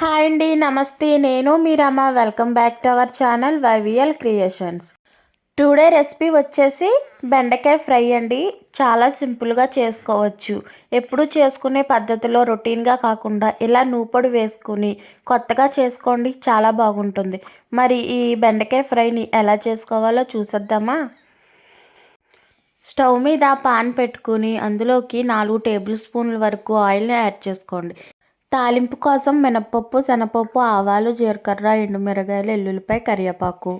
Hi అండి నమస్తే. నేను Meeramma welcome back to our channel YVL creations. Today recipe వచ్చేసి బెండకాయ ఫ్రై అండి. చాలా సింపుల్గా చేసుకోవచ్చు. ఎప్పుడు చేసుకునే పద్ధతిలో రొటీన్గా కాకుండా ఇలా నూపొడి వేసుకుని కొత్తగా చేసుకోండి. చాలా బాగుంటుంది. మరి ఈ బెండకాయ ఫ్రైని ఎలా చేసుకోవాలో చూసేద్దామా? స్టవ్ మీద పాన్ పెట్టుకుని అందులోకి నాలుగు టేబుల్ స్పూన్ల వరకు ఆయిల్ని యాడ్ చేసుకోండి. తాలింపు కోసం మినపప్పు శనగపప్పు ఆవాలు జీలకర్ర ఎండుమిరగాయలు ఎల్లుల్లిపాయ కరివేపాకు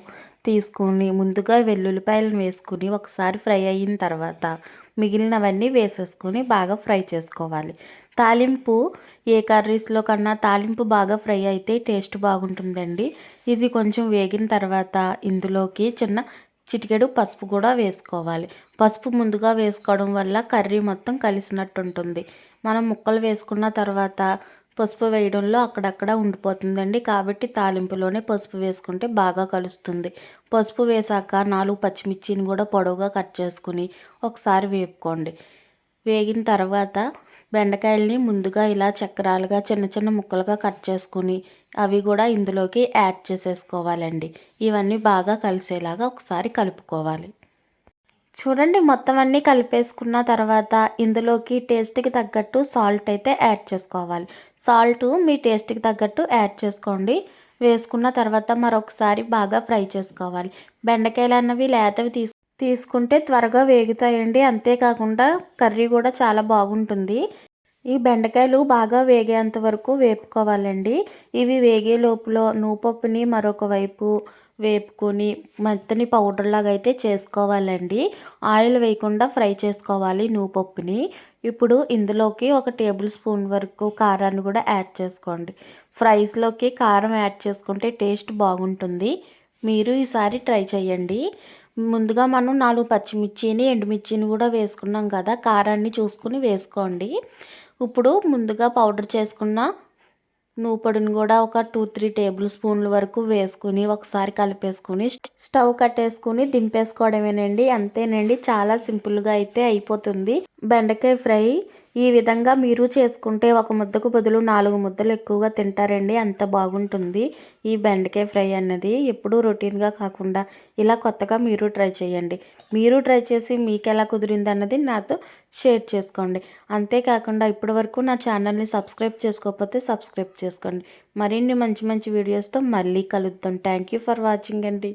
తీసుకుని ముందుగా వెల్లుల్లిపాయలను వేసుకుని ఒకసారి ఫ్రై అయిన తర్వాత మిగిలినవన్నీ వేసేసుకుని బాగా ఫ్రై చేసుకోవాలి. తాలింపు ఏ కర్రీస్లో కన్నా తాలింపు బాగా ఫ్రై అయితే టేస్ట్ బాగుంటుందండి. ఇది కొంచెం వేగిన తర్వాత ఇందులోకి చిన్న చిటికెడు పసుపు కూడా వేసుకోవాలి. పసుపు ముందుగా వేసుకోవడం వల్ల కర్రీ మొత్తం కలిసినట్టు ఉంటుంది మనం ముక్కలు వేసుకున్న తర్వాత పసుపు వేయడంలో అక్కడక్కడ ఉండిపోతుందండి. కాబట్టి తాలింపులోనే పసుపు వేసుకుంటే బాగా కలుస్తుంది. పసుపు వేసాక నాలుగు పచ్చిమిర్చిని కూడా పొడవుగా కట్ చేసుకుని ఒకసారి వేపుకోండి. వేగిన తర్వాత బెండకాయల్ని ముందుగా ఇలా చక్రాలుగా చిన్న చిన్న ముక్కలుగా కట్ చేసుకుని అవి కూడా ఇందులోకి యాడ్ చేసేసుకోవాలండి. ఇవన్నీ బాగా కలిసేలాగా ఒకసారి కలుపుకోవాలి. చూడండి మొత్తం అన్నీ కలిపేసుకున్న తర్వాత ఇందులోకి టేస్ట్కి తగ్గట్టు సాల్ట్ అయితే యాడ్ చేసుకోవాలి. సాల్ట్ మీ టేస్ట్కి తగ్గట్టు యాడ్ చేసుకోండి. వేసుకున్న తర్వాత మరొకసారి బాగా ఫ్రై చేసుకోవాలి. బెండకాయలు అన్నవి లేతవి తీసు తీసుకుంటే త్వరగా వేగుతాయండి. అంతేకాకుండా కర్రీ కూడా చాలా బాగుంటుంది. ఈ బెండకాయలు బాగా వేగేంత వరకు వేపుకోవాలండి. ఇవి వేగే లోపల నూపప్పుని మరొక వైపు వేపుకొని మెత్తని పౌడర్ లాగా అయితే చేసుకోవాలండి. ఆయిల్ వేయకుండా ఫ్రై చేసుకోవాలి నూపప్పుని. ఇప్పుడు ఇందులోకి ఒక టేబుల్ స్పూన్ వరకు కారాన్ని కూడా యాడ్ చేసుకోండి. ఫ్రైస్లోకి కారం యాడ్ చేసుకుంటే టేస్ట్ బాగుంటుంది. మీరు ఈసారి ట్రై చేయండి. ముందుగా మనం నాలుగు పచ్చిమిర్చిని ఎండుమిర్చిని కూడా వేసుకున్నాం కదా కారాన్ని చూసుకుని వేసుకోండి. ఇప్పుడు ముందుగా పౌడర్ చేసుకున్న నూపొడిని కూడా ఒక టూ త్రీ టేబుల్ స్పూన్ల వరకు వేసుకుని ఒకసారి కలిపేసుకుని స్టవ్ కట్టేసుకుని దింపేసుకోవడమేనండి. అంతేనండి. చాలా సింపుల్గా అయితే అయిపోతుంది. బెండకాయ ఫ్రై ఈ విధంగా మీరు చేసుకుంటే ఒక ముద్దకు బదులు నాలుగు ముద్దలు ఎక్కువగా తింటారండి అంత బాగుంటుంది. ఈ బెండకాయ ఫ్రై అన్నది ఎప్పుడూ రొటీన్గా కాకుండా ఇలా కొత్తగా మీరు ట్రై చేయండి. మీరు ట్రై చేసి మీకు ఎలా కుదిరింది అన్నది నాతో షేర్ చేసుకోండి. అంతేకాకుండా ఇప్పటి వరకు నా ఛానల్ని సబ్స్క్రైబ్ చేసుకోకపోతే సబ్స్క్రైబ్ చేసుకోండి. మరిన్ని మంచి మంచి వీడియోస్తో మళ్ళీ కలుద్దాం. థ్యాంక్ యూ ఫర్ వాచింగ్ అండి.